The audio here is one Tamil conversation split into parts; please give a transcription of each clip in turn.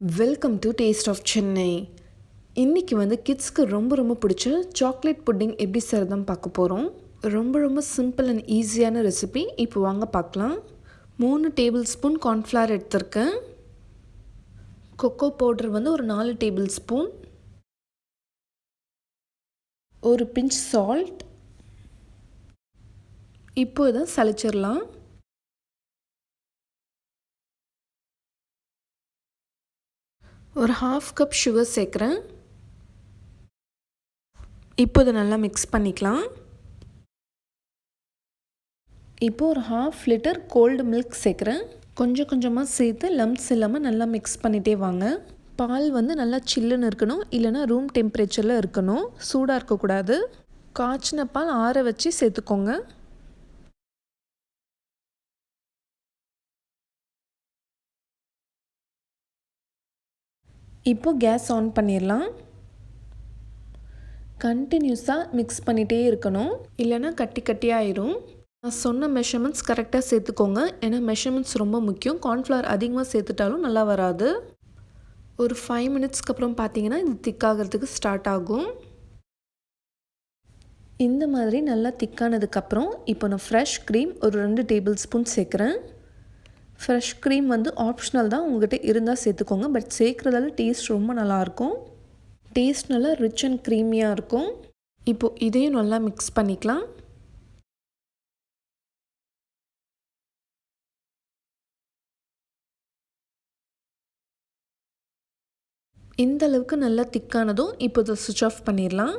Welcome to taste of Chennai இன்றைக்கி வந்து கிட்ஸ்க்கு ரொம்ப ரொம்ப பிடிச்ச சாக்லேட் புட்டிங் எப்படி செய்கிறதுன்னு பார்க்க போகிறோம் ரொம்ப ரொம்ப சிம்பிள் அண்ட் ஈஸியான ரெசிபி இப்போ வாங்க பார்க்கலாம். மூணு டேபிள் ஸ்பூன் கார்ன்ஃப்ளவர் எடுத்திருக்கேன். கொக்கோ பவுடர் வந்து ஒரு நாலு டேபிள் ஸ்பூன் ஒரு பிஞ்ச் சால்ட் இப்போ இதை சளிச்சிடலாம். ஒரு ஹாஃப் கப் சுகர் சேர்க்குறேன். இப்போ இதை நல்லா மிக்ஸ் பண்ணிக்கலாம். இப்போ ஒரு ஹாஃப் லிட்டர் கோல்டு மில்க் சேர்க்குறேன். கொஞ்சம் கொஞ்சமாக சேர்த்து லம்ஸ் இல்லாமல் நல்லா மிக்ஸ் பண்ணிகிட்டே வாங்க. பால் வந்து நல்லா சில்லுன்னு இருக்கணும். இல்லைனா ரூம் டெம்பரேச்சரில் இருக்கணும். சூடாக இருக்கக்கூடாது. காய்ச்சின பால் ஆற வச்சு சேர்த்துக்கோங்க. இப்போது கேஸ் ஆன் பண்ணிடலாம் கண்டினியூஸாக மிக்ஸ் பண்ணிகிட்டே இருக்கணும். இல்லைன்னா கட்டி கட்டியாயிரும் நான் சொன்ன மெஷர்மெண்ட்ஸ் கரெக்டாக சேர்த்துக்கோங்க. ஏன்னா மெஷர்மெண்ட்ஸ் ரொம்ப முக்கியம். கார்ன்ஃப்ளவர் அதிகமாக சேர்த்துட்டாலும் நல்லா வராது. ஒரு ஃபைவ் மினிட்ஸ்க்கு அப்புறம் பார்த்தீங்கன்னா இது திக்காகிறதுக்கு ஸ்டார்ட் ஆகும். இந்த மாதிரி நல்லா திக்கானதுக்கப்புறம் இப்போ நான் ஃப்ரெஷ் க்ரீம் ஒரு ரெண்டு டேபிள் ஸ்பூன் சேர்க்குறேன். ஃப்ரெஷ் க்ரீம் வந்து ஆப்ஷனல் தான் உங்கள்கிட்ட இருந்தால் சேர்த்துக்கோங்க. பட் சேர்க்குறதால டேஸ்ட் ரொம்ப நல்லாயிருக்கும். டேஸ்ட் நல்லா ரிச் அண்ட் க்ரீமியாக இருக்கும். இப்போது இதையும் நல்லா மிக்ஸ் பண்ணிக்கலாம். இந்த அளவுக்கு நல்லா திக்கானதும் இப்போ இதை சுவிச் ஆஃப் பண்ணிடலாம்.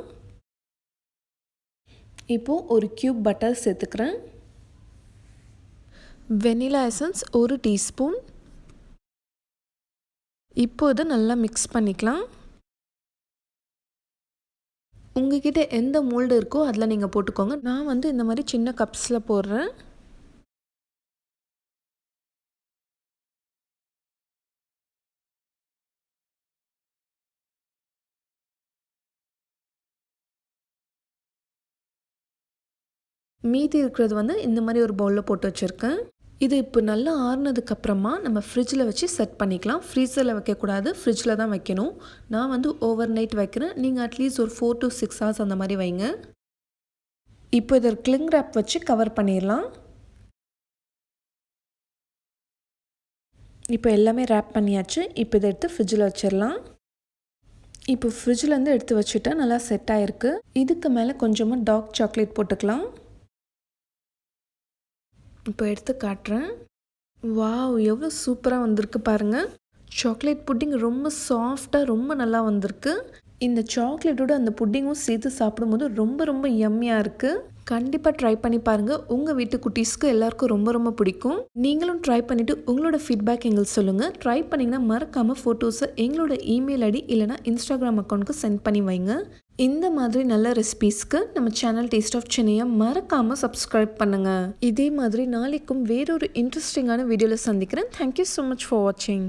இப்போது ஒரு க்யூப் பட்டர் சேர்த்துக்கிறேன். வெனிலா எசன்ஸ் ஒரு டீஸ்பூன். இப்போது நல்லா மிக்ஸ் பண்ணிக்கலாம். உங்ககிட்ட எந்த மோல்டு இருக்கோ அதில் நீங்கள் போட்டுக்கோங்க. நான் வந்து இந்த மாதிரி சின்ன கப்ஸில் போடுறேன். மீதி இருக்கிறது வந்து இந்த மாதிரி ஒரு பவுலில் போட்டு வச்சுருக்கேன். இது இப்போ நல்லா ஆறுனதுக்கப்புறமா நம்ம ஃப்ரிட்ஜில் வச்சு செட் பண்ணிக்கலாம். ஃப்ரீசரில் வைக்கக்கூடாது. ஃப்ரிட்ஜில் தான் வைக்கணும். நான் வந்து ஓவர் நைட் வைக்கிறேன் நீங்கள் அட்லீஸ்ட் ஒரு ஃபோர் டு சிக்ஸ் ஹவர்ஸ் அந்த மாதிரி வைங்க. இப்போ இதை கிளிங் ரேப் வச்சு கவர் பண்ணிடலாம். இப்போ எல்லாமே ரேப் பண்ணியாச்சு. இப்போ இதை எடுத்து ஃப்ரிட்ஜில் வச்சிடலாம். இப்போ ஃப்ரிட்ஜிலேருந்து எடுத்து வச்சுட்டா நல்லா செட் ஆகிருக்கு இதுக்கு மேலே கொஞ்சமாக டார்க் சாக்லேட் போட்டுக்கலாம். இப்போ எடுத்து காட்டுறேன். வாவ் எவ்வளோ சூப்பராக வந்திருக்கு பாருங்கள் சாக்லேட் புட்டிங் ரொம்ப சாஃப்டாக ரொம்ப நல்லா வந்திருக்கு. இந்த சாக்லேட்டோட அந்த புட்டிங்கும் சேர்த்து சாப்பிடும்போது ரொம்ப ரொம்ப எம்மியாக இருக்குது கண்டிப்பாக ட்ரை பண்ணி பாருங்கள் உங்கள் வீட்டு குட்டீஸ்க்கு எல்லாருக்கும் ரொம்ப ரொம்ப பிடிக்கும். நீங்களும் ட்ரை பண்ணிவிட்டு உங்களோட ஃபீட்பேக் எங்களுக்கு சொல்லுங்கள் ட்ரை பண்ணிங்கன்னா மறக்காமல் ஃபோட்டோஸை எங்களோட இமெயில் ஐடி இல்லைனா இன்ஸ்டாகிராம் அக்கௌண்ட்டுக்கு சென்ட் பண்ணி வைங்க. இந்த மாதிரி நல்ல ரெசிபீஸ்க்கு நம்ம சேனல் டேஸ்ட் ஆஃப் சென்னையை மறக்காமல் சப்ஸ்கிரைப் பண்ணுங்கள் இதே மாதிரி நாளைக்கும் வேறொரு இன்ட்ரெஸ்டிங்கான வீடியோவில் சந்திக்கிறேன். தேங்க்யூ ஸோ மச் ஃபார் வாட்சிங்